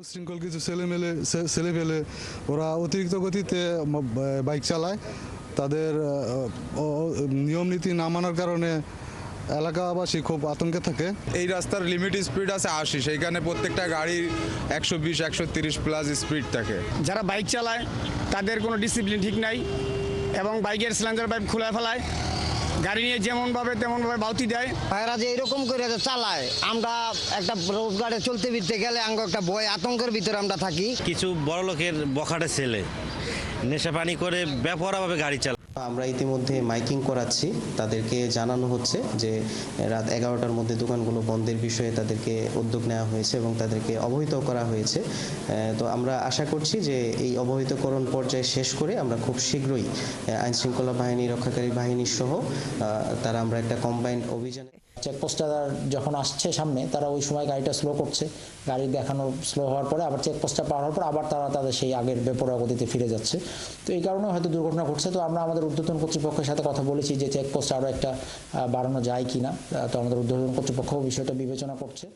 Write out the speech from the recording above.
উশৃঙ্খল কিছু ছেলে মেলে ছেলে পেলে ওরা অতিরিক্ত গতিতে বাইক চালায়। তাদের নিয়ম নীতি না মানার কারণে এলাকাবাসী খুব আতঙ্কে থাকে। এই রাস্তার লিমিট স্পিড আছে আশি সেইখানে প্রত্যেকটা গাড়ির একশো বিশ একশো তিরিশ প্লাস স্পিড থাকে। যারা বাইক চালায় তাদের কোনো ডিসিপ্লিন ঠিক নাই এবং বাইকের সিলিন্ডার পাইপ খুলে ফেলায়। গাড়ি নিয়ে যেমনভাবে তেমনভাবে বাউতি দেয়। ভাইরা যে এরকম করে যে চালায় আমরা একটা রোজগারে চলতে ফিরতে গেলে আমরা একটা বয় আতঙ্কের ভিতরে আমরা থাকি। কিছু বড় লোকের বখাটে ছেলে নেশা পানি করে বেপরাভাবে গাড়ি চালায়। আমরা ইতিমধ্যে মাইকিং করাচ্ছি। তাদেরকে জানানো হচ্ছে যে, রাত এগারোটার মধ্যে দোকানগুলো বন্ধের বিষয়ে তাদেরকে উদ্যোগ নেওয়া হয়েছে এবং তাদেরকে অবহিত করা হয়েছে। তো আমরা আশা করছি যে, এই অবহিতকরণ পর্যায়ে শেষ করে আমরা খুব শীঘ্রই আইনশৃঙ্খলা বাহিনী, রক্ষাকারী বাহিনী সহ তারা আমরা একটা কম্বাইন্ড অভিযানে চেকপোস্টটা যখন আসছে সামনে, তারা ওই সময় গাড়িটা স্লো করছে। গাড়ি দেখানো স্লো হওয়ার পরে আবার চেকপোস্টটা পার হওয়ার পর আবার তারা তাদের সেই আগের বেপরোয়া গতিতে ফিরে যাচ্ছে। তো এই কারণে হয়তো দুর্ঘটনা ঘটছে। তো আমরা আমাদের ঊর্ধ্বতন কর্তৃপক্ষের সাথে কথা বলেছি যে চেকপোস্ট আরও একটা বাড়ানো যায় কি না তো আমাদের ঊর্ধ্বতন কর্তৃপক্ষও বিষয়টা বিবেচনা করছে।